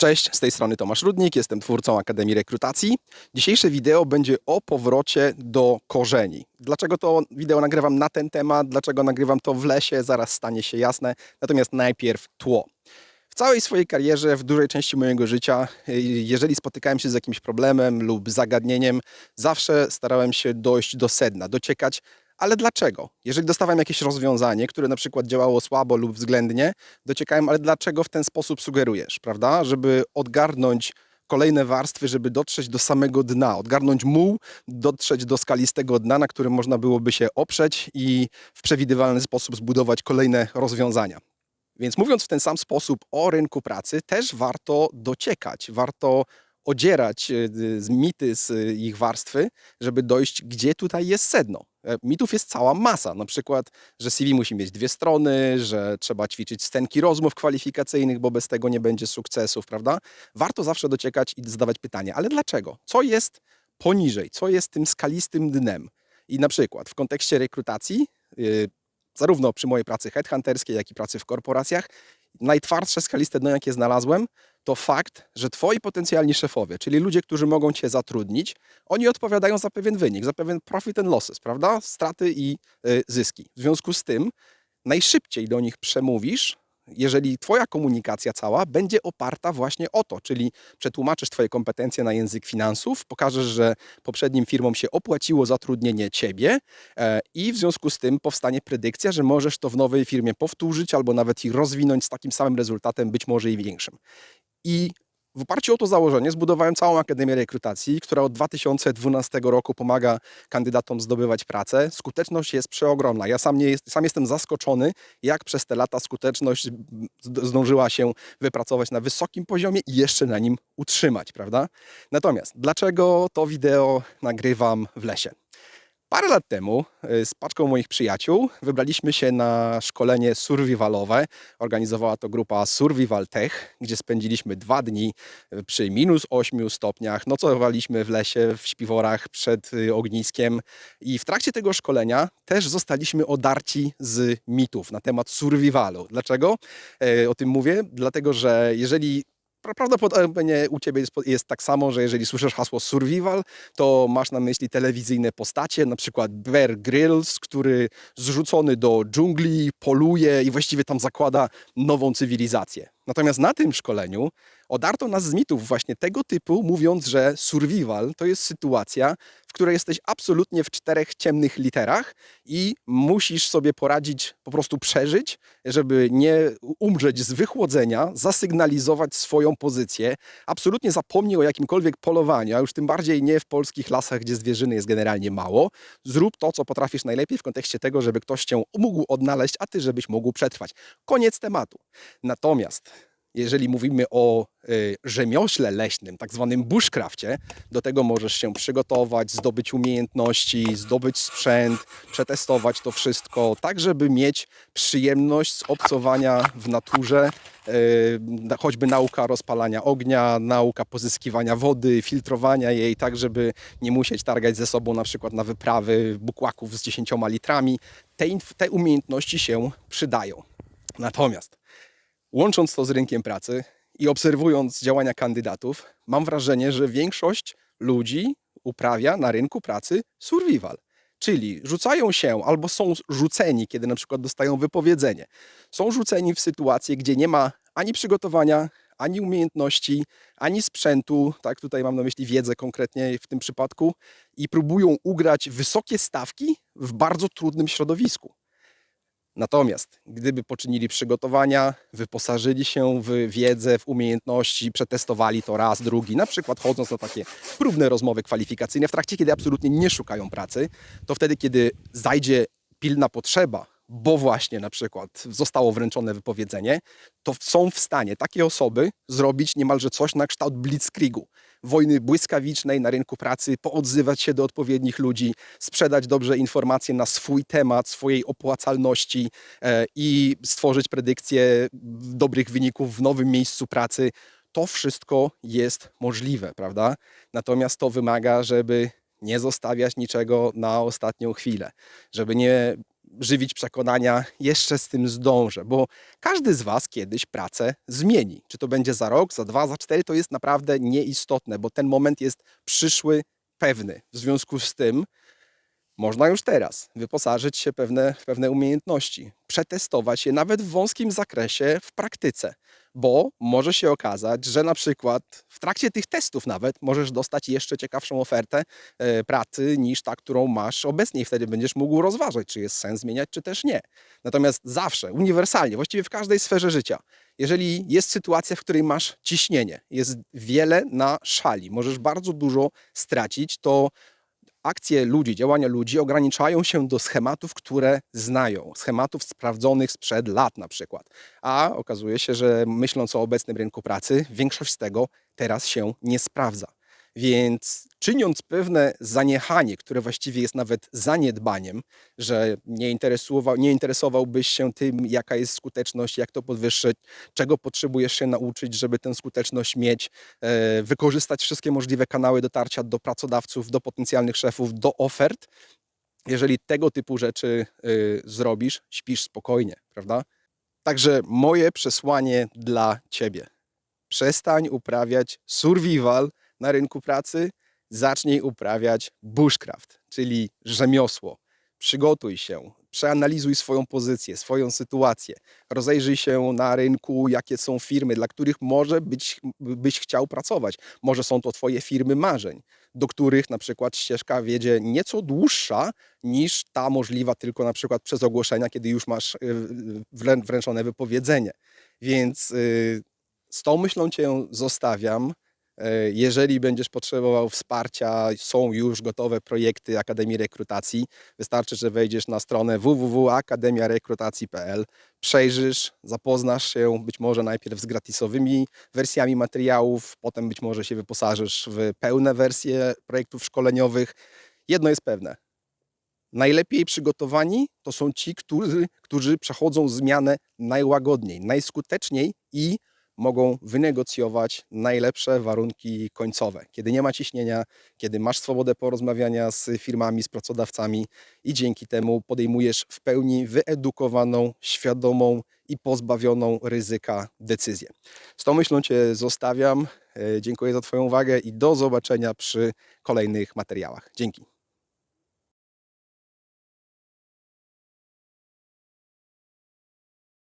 Cześć, z tej strony Tomasz Rudnik, jestem twórcą Akademii Rekrutacji. Dzisiejsze wideo będzie o powrocie do korzeni. Dlaczego to wideo nagrywam na ten temat, dlaczego nagrywam to w lesie, zaraz stanie się jasne. Natomiast najpierw tło. W całej swojej karierze, w dużej części mojego życia, jeżeli spotykałem się z jakimś problemem lub zagadnieniem, zawsze starałem się dojść do sedna, dociekać, ale dlaczego? Jeżeli dostawałem jakieś rozwiązanie, które na przykład działało słabo lub względnie, dociekałem, ale dlaczego w ten sposób sugerujesz, prawda? Żeby odgarnąć kolejne warstwy, żeby dotrzeć do samego dna, odgarnąć muł, dotrzeć do skalistego dna, na którym można byłoby się oprzeć i w przewidywalny sposób zbudować kolejne rozwiązania. Więc mówiąc w ten sam sposób o rynku pracy, też warto dociekać, warto odzierać y, z mity z ich warstwy, żeby dojść, gdzie tutaj jest sedno. E, Mitów jest cała masa, na przykład, że CV musi mieć dwie strony, że trzeba ćwiczyć scenki rozmów kwalifikacyjnych, bo bez tego nie będzie sukcesów, prawda? Warto zawsze dociekać i zadawać pytanie, ale dlaczego? Co jest poniżej? Co jest tym skalistym dnem? I na przykład w kontekście rekrutacji, yy, zarówno przy mojej pracy headhunterskiej, jak i pracy w korporacjach, najtwardsze skaliste dno, jakie znalazłem, to fakt, że twoi potencjalni szefowie, czyli ludzie, którzy mogą cię zatrudnić, oni odpowiadają za pewien wynik, za pewien profit and losses, prawda? Straty i y, zyski. W związku z tym najszybciej do nich przemówisz, jeżeli twoja komunikacja cała będzie oparta właśnie o to, czyli przetłumaczysz twoje kompetencje na język finansów, pokażesz, że poprzednim firmom się opłaciło zatrudnienie ciebie e, i w związku z tym powstanie predykcja, że możesz to w nowej firmie powtórzyć albo nawet ich rozwinąć z takim samym rezultatem, być może i większym. I w oparciu o to założenie zbudowałem całą Akademię Rekrutacji, która od 2012 roku pomaga kandydatom zdobywać pracę. Skuteczność jest przeogromna. Ja sam, nie jest, sam jestem zaskoczony, jak przez te lata skuteczność zd- zdążyła się wypracować na wysokim poziomie i jeszcze na nim utrzymać, prawda? Natomiast dlaczego to wideo nagrywam w lesie? Parę lat temu y, z paczką moich przyjaciół wybraliśmy się na szkolenie survivalowe. Organizowała to grupa Survival Tech, gdzie spędziliśmy dwa dni y, przy minus 8 stopniach. Nocowaliśmy w lesie, w śpiworach przed y, ogniskiem i w trakcie tego szkolenia też zostaliśmy odarci z mitów na temat survivalu. Dlaczego o tym mówię? Dlatego, że jeżeli Prawdopodobnie u Ciebie jest, jest tak samo, że jeżeli słyszysz hasło survival, to masz na myśli telewizyjne postacie, na przykład Bear Grylls, który zrzucony do dżungli poluje i właściwie tam zakłada nową cywilizację. Natomiast na tym szkoleniu odarto nas z mitów właśnie tego typu, mówiąc, że survival to jest sytuacja, w której jesteś absolutnie w czterech ciemnych literach i musisz sobie poradzić, po prostu przeżyć, żeby nie umrzeć z wychłodzenia, zasygnalizować swoją pozycję. Absolutnie zapomnij o jakimkolwiek polowaniu, a już tym bardziej nie w polskich lasach, gdzie zwierzyny jest generalnie mało. Zrób to, co potrafisz najlepiej w kontekście tego, żeby ktoś cię mógł odnaleźć, a ty, żebyś mógł przetrwać. Koniec tematu. Natomiast jeżeli mówimy o y, rzemiośle leśnym, tak zwanym bushcrafcie, do tego możesz się przygotować, zdobyć umiejętności, zdobyć sprzęt, przetestować to wszystko, tak żeby mieć przyjemność z obcowania w naturze, na- choćby nauka rozpalania ognia, nauka pozyskiwania wody, filtrowania jej, tak żeby nie musieć targać ze sobą na przykład na wyprawy bukłaków z 10 litrami. Te, te umiejętności się przydają. Natomiast łącząc to z rynkiem pracy i obserwując działania kandydatów, mam wrażenie, że większość ludzi uprawia na rynku pracy survival. Czyli rzucają się albo są rzuceni, kiedy na przykład dostają wypowiedzenie. Są rzuceni w sytuację, gdzie nie ma ani przygotowania, ani umiejętności, ani sprzętu, tak tutaj mam na myśli wiedzę konkretnie w tym przypadku, i próbują ugrać wysokie stawki w bardzo trudnym środowisku. Natomiast gdyby poczynili przygotowania, wyposażyli się w wiedzę, w umiejętności, przetestowali to raz, drugi, na przykład chodząc na takie próbne rozmowy kwalifikacyjne w trakcie, kiedy absolutnie nie szukają pracy, to wtedy, kiedy zajdzie pilna potrzeba, bo właśnie na przykład zostało wręczone wypowiedzenie, to są w stanie takie osoby zrobić niemalże coś na kształt blitzkriegu. Wojny błyskawicznej na rynku pracy, poodzywać się do odpowiednich ludzi, sprzedać dobrze informacje na swój temat, swojej opłacalności e, i stworzyć predykcję dobrych wyników w nowym miejscu pracy. To wszystko jest możliwe, prawda? Natomiast to wymaga, żeby nie zostawiać niczego na ostatnią chwilę, żeby nie żywić przekonania, jeszcze z tym zdążę, bo każdy z Was kiedyś pracę zmieni. Czy to będzie za rok, za dwa, za cztery, to jest naprawdę nieistotne, bo ten moment jest przyszły, pewny. W związku z tym można już teraz wyposażyć się w pewne umiejętności, przetestować je nawet w wąskim zakresie w praktyce, bo może się okazać, że na przykład w trakcie tych testów nawet możesz dostać jeszcze ciekawszą ofertę e, pracy niż ta, którą masz obecnie i wtedy będziesz mógł rozważać, czy jest sens zmieniać, czy też nie. Natomiast zawsze, uniwersalnie, właściwie w każdej sferze życia, jeżeli jest sytuacja, w której masz ciśnienie, jest wiele na szali, możesz bardzo dużo stracić, to akcje ludzi, działania ludzi ograniczają się do schematów, które znają, schematów sprawdzonych sprzed lat na przykład. A okazuje się, że myśląc o obecnym rynku pracy, większość z tego teraz się nie sprawdza. Więc czyniąc pewne zaniechanie, które właściwie jest nawet zaniedbaniem, że nie, interesował, nie interesowałbyś się tym, jaka jest skuteczność, jak to podwyższyć, czego potrzebujesz się nauczyć, żeby tę skuteczność mieć, e, wykorzystać wszystkie możliwe kanały dotarcia do pracodawców, do potencjalnych szefów, do ofert. Jeżeli tego typu rzeczy y, zrobisz, śpisz spokojnie, prawda? Także moje przesłanie dla ciebie. Przestań uprawiać survival na rynku pracy, zacznij uprawiać bushcraft, czyli rzemiosło. Przygotuj się, przeanalizuj swoją pozycję, swoją sytuację, rozejrzyj się na rynku, jakie są firmy, dla których może być, byś chciał pracować. Może są to Twoje firmy marzeń, do których na przykład ścieżka wiedzie nieco dłuższa niż ta możliwa tylko na przykład przez ogłoszenia, kiedy już masz y, wrę- wręczone wypowiedzenie. Więc y, z tą myślą Cię zostawiam. E, Jeżeli będziesz potrzebował wsparcia, są już gotowe projekty Akademii Rekrutacji. Wystarczy, że wejdziesz na stronę www.akademiarekrutacji.pl, przejrzysz, zapoznasz się być może najpierw z gratisowymi wersjami materiałów, potem być może się wyposażysz w pełne wersje projektów szkoleniowych. Jedno jest pewne. Najlepiej przygotowani to są ci, którzy, którzy przechodzą zmianę najłagodniej, najskuteczniej i mogą wynegocjować najlepsze warunki końcowe. Kiedy nie ma ciśnienia, kiedy masz swobodę porozmawiania z firmami, z pracodawcami i dzięki temu podejmujesz w pełni wyedukowaną, świadomą i pozbawioną ryzyka decyzję. Z tą myślą Cię zostawiam. E, Dziękuję za Twoją uwagę i do zobaczenia przy kolejnych materiałach. Dzięki.